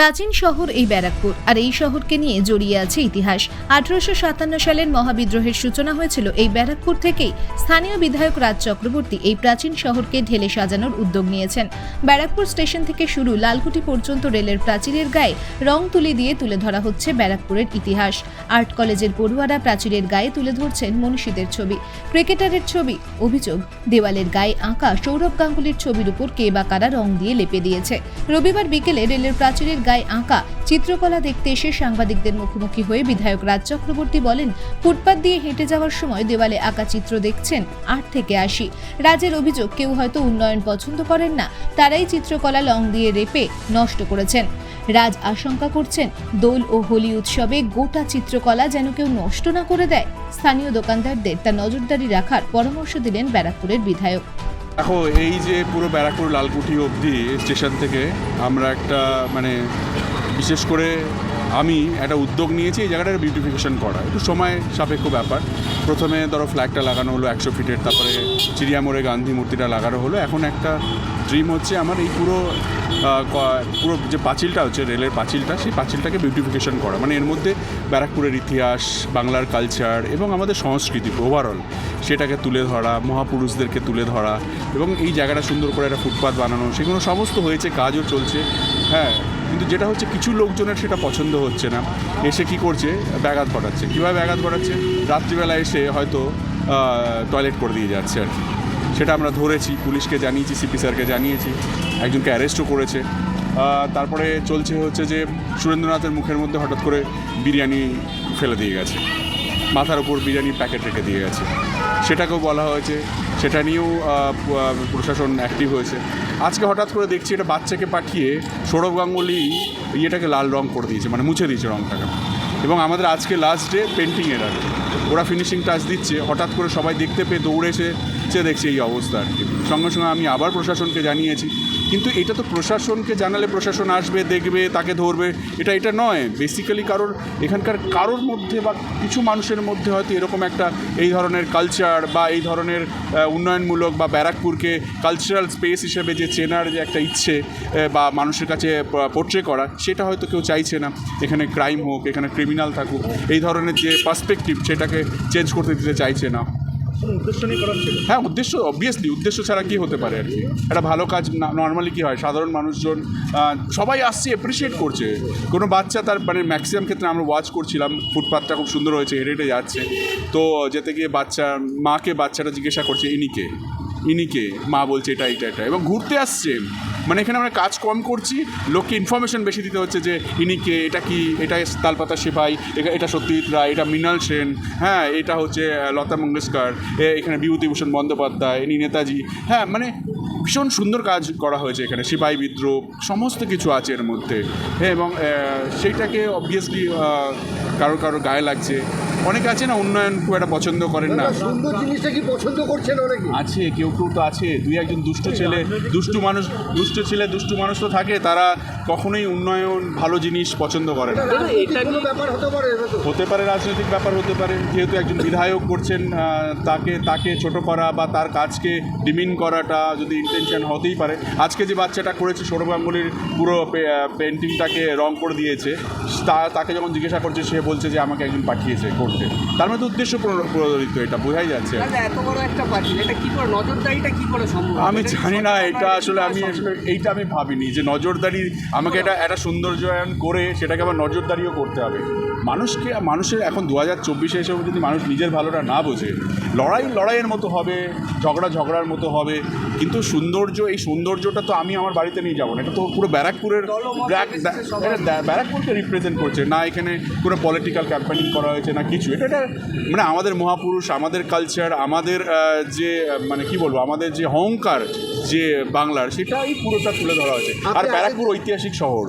প্রাচীন শহর এই ব্যারাকপুর। আর এই শহরকে নিয়ে জড়িয়ে আছে ইতিহাস। আঠারোশো সাতান্ন সালের মহাবিদ্রোহের সূচনা হয়েছিল এই ব্যারাকপুর থেকেই। স্থানীয় বিধায়ক রাজ চক্রবর্তী এই প্রাচীন শহরকে ঢেলে সাজানোর উদ্যোগ নিয়েছেন। ব্যারাকপুর স্টেশন থেকে শুরু লালকুটি পর্যন্ত রেলের প্রাচীরের গায়ে রং তুলি দিয়ে তুলে ধরা হচ্ছে ব্যারাকপুরের ইতিহাস। আর্ট কলেজের পড়ুয়ারা প্রাচীরের গায়ে তুলে ধরছেন মনীষীদের ছবি। ক্রিকেটারের ছবি, অভিযোগ, দেওয়ালের গায়ে আঁকা সৌরভ গাঙ্গুলির ছবির উপর কে বা কারা রং দিয়ে লেপে দিয়েছে। রবিবার বিকেলে রেলের প্রাচীরের গায়ে আঁকা, চিত্রকলা দেখতে এসে সাংবাদিকদের মুখোমুখি হয়ে বিধায়ক রাজ চক্রবর্তী বলেন, ফুটপাত দিয়ে হেঁটে যাওয়ার সময় দেওয়ালে আঁকা চিত্র দেখছেন আট থেকে আশি। রাজের অভিযোগ, কেউ হয়তো উন্নয়ন পছন্দ করেন না, তারাই চিত্রকলা লং দিয়ে রেপে নষ্ট করেছেন। রাজ আশঙ্কা করছেন, দোল ও হোলি উৎসবে গোটা চিত্রকলা যেন কেউ নষ্ট না করে দেয়। স্থানীয় দোকানদারদের তা নজরদারি রাখার পরামর্শ দিলেন ব্যারাকপুরের বিধায়ক। দেখো, এই যে পুরো ব্যারাকপুর লালকুঠি অবধি স্টেশন থেকে আমরা একটা মানে বিশেষ করে আমি একটা উদ্যোগ নিয়েছি এই জায়গাটার বিউটিফিকেশন করা। একটু সময় সাপেক্ষ ব্যাপার। প্রথমে ধরো ফ্ল্যাগটা লাগানো হলো একশো ফিটের, তারপরে চিড়িয়ামোড়ে গান্ধী মূর্তিটা লাগানো হলো। এখন একটা ড্রিম হচ্ছে আমার এই পুরো পুরো যে পাঁচিলটা হচ্ছে রেলের পাঁচিলটা, সেই পাঁচিলটাকে বিউটিফিকেশন করা। মানে এর মধ্যে ব্যারাকপুরের ইতিহাস, বাংলার কালচার এবং আমাদের সংস্কৃতি ওভারঅল সেটাকে তুলে ধরা, মহাপুরুষদেরকে তুলে ধরা এবং এই জায়গাটা সুন্দর করে একটা ফুটপাথ বানানো, সেগুলো সমস্ত হয়েছে, কাজও চলছে। হ্যাঁ কিন্তু যেটা হচ্ছে কিছু লোকজনের সেটা পছন্দ হচ্ছে না। এসে কি করছে? ব্যাঘাত ঘটাচ্ছে। কীভাবে ব্যাঘাত ঘটাচ্ছে? রাত্রিবেলা এসে হয়তো টয়লেট করে দিয়ে যাচ্ছে আর কি। সেটা আমরা ধরেছি, পুলিশকে জানিয়েছি সিপি স্যারকে জানিয়েছি, একজনকে অ্যারেস্টও করেছে। তারপরে চলছে হচ্ছে যে সুরেন্দ্রনাথের মুখের মধ্যে হঠাৎ করে বিরিয়ানি ফেলে দিয়ে গেছে। মাথার ওপর বিরিয়ানির প্যাকেট রেখে দিয়ে গেছে। সেটাকেও বলা হয়েছে, সেটা নিয়েও প্রশাসন অ্যাক্টিভ হয়েছে। আজকে হঠাৎ করে দেখছি এটা বাচ্চাকে পাঠিয়ে সৌরভ গাঙ্গুলি ইয়েটাকে লাল রং করে দিয়েছে মানে মুছে দিয়েছে রংটাকে। এবং আমাদের আজকে লাস্ট ডে পেন্টিংয়ের আর। ওরা ফিনিশিং টাচ দিচ্ছে, হঠাৎ করে সবাই দেখতে পেয়ে দৌড়েছে এসেছে দেখছে এই অবস্থা আর কি। সঙ্গে সঙ্গে আমি আবার প্রশাসনকে জানিয়েছি কিন্তু এটা তো প্রশাসনকে জানালে প্রশাসন আসবে, দেখবে, তাকে ধরবে। এটা এটা নয়। বেসিক্যালি কারোর, এখানকার কারোর মধ্যে বা কিছু মানুষের মধ্যে হয়তো এরকম একটা এই ধরনের কালচার বা এই ধরনের উন্নয়নমূলক বা ব্যারাকপুরকে কালচারাল স্পেস হিসেবে যে চেনার যে একটা ইচ্ছে বা মানুষের কাছে পোর্ট্রে করা, সেটা হয়তো কেউ চাইছে না। এখানে ক্রাইম হোক, এখানে ক্রিমিনাল থাকুক, এই ধরনের যে পার্সপেক্টিভ সেটাকে চেঞ্জ করতে দিতে চাইছে না। হ্যাঁ উদ্দেশ্য অবভিয়াসলি উদ্দেশ্য ছাড়া কি হতে পারে আর কি? একটা ভালো কাজ নর্মালি কি হয়? সাধারণ মানুষজন সবাই আসছে অ্যাপ্রিসিয়েট করছে। কোনো বাচ্চা তার মানে ম্যাক্সিমাম ক্ষেত্রে আমরা ওয়াচ করছিলাম ফুটপাথটা খুব সুন্দর হয়েছে, হেঁটে হেঁটে যাচ্ছে। তো যেতে গিয়ে বাচ্চা, মাকে বাচ্চাটা জিজ্ঞাসা করছে ইনিকে ইনিকে মা বলছে এটা এটা এটা। এবং ঘুরতে আসছে। মানে এখানে আমরা কাজ কম করছি, লোককে ইনফরমেশন বেশি দিতে হচ্ছে যে ইনি কে, এটা কি, এটা তালপাতা সেপাই, এটা- সত্যজিৎ রায়, এটা মৃণাল সেন হ্যাঁ এটা হচ্ছে লতা মঙ্গেশকর এখানে বিভূতিভূষণ বন্দ্যোপাধ্যায় ইনি নেতাজি হ্যাঁ মানে ভীষণ সুন্দর কাজ করা হয়েছে এখানে সিপাহী বিদ্রোহ, সমস্ত কিছু আছে এর মধ্যে হ্যাঁ এবং সেইটাকে অবভিয়াসলি কারোর কারোর গায়ে লাগছে অনেকে আছে না উন্নয়ন খুব একটা পছন্দ করেন না? সুন্দর জিনিসটা কি পছন্দ করছেন অনেকে? আছে কেউ কেউ তো আছে। দুই একজন দুষ্ট ছেলে দুষ্টু মানুষ দুষ্ট ছেলে দুষ্টু মানুষ তো থাকে তারা কখনোই উন্নয়ন ভালো জিনিস পছন্দ করে না। এটা কোনো ব্যাপার হতে পারে হতে পারে রাজনৈতিক ব্যাপার হতে পারে। যেহেতু একজন বিধায়ক করছেন তাকে তাকে ছোট করা বা তার কাজকে ডিমিন করাটা যদি ইন্টেনশন হতেই পারে। আজকে যে বাচ্চাটা করেছে সৌরভ গাঙ্গুলির পুরো পেন্টিংটাকে রং করে দিয়েছে তা তাকে যখন জিজ্ঞাসা করছে সে বলছে যে আমাকে একজন পাঠিয়েছে করতে। তার মধ্যে উদ্দেশ্য প্রণ- প্রণোদিত এটা বোঝাই যাচ্ছে। তাহলে এত বড় একটা পার্টি এটা কি করে নজরদারিটা কি করে সম্ভব? আমি জানি না এটা আসলে আমি আসলে এইটা আমি ভাবিনি যে নজরদারি আমাকে এটা একটা সৌন্দর্যায়ন করে সেটাকে আবার নজরদারিও করতে হবে। মানুষকে মানুষের এখন দু হাজার চব্বিশে এসেও যদি মানুষ নিজের ভালোটা না বোঝে লড়াই লড়াইয়ের মতো হবে ঝগড়া ঝগড়ার মতো হবে কিন্তু সৌন্দর্য এই সৌন্দর্যটা তো আমি আমার বাড়িতে নিয়ে যাব না এটা তো পুরো ব্যারাকপুরের ব্যারাকপুরকে রিপ্রেজেন্ট করছে না এখানে কোনো পলিটিক্যাল ক্যাম্পেনিং করা হয়েছে না কিছু এটা এটা মানে আমাদের মহাপুরুষ আমাদের কালচার আমাদের আহ, যে মানে কি বলব আমাদের যে অহংকার যে বাংলার সেটাই পুরোটা তুলে ধরা হয়েছে। আর ব্যারাকপুর ঐতিহাসিক শহর।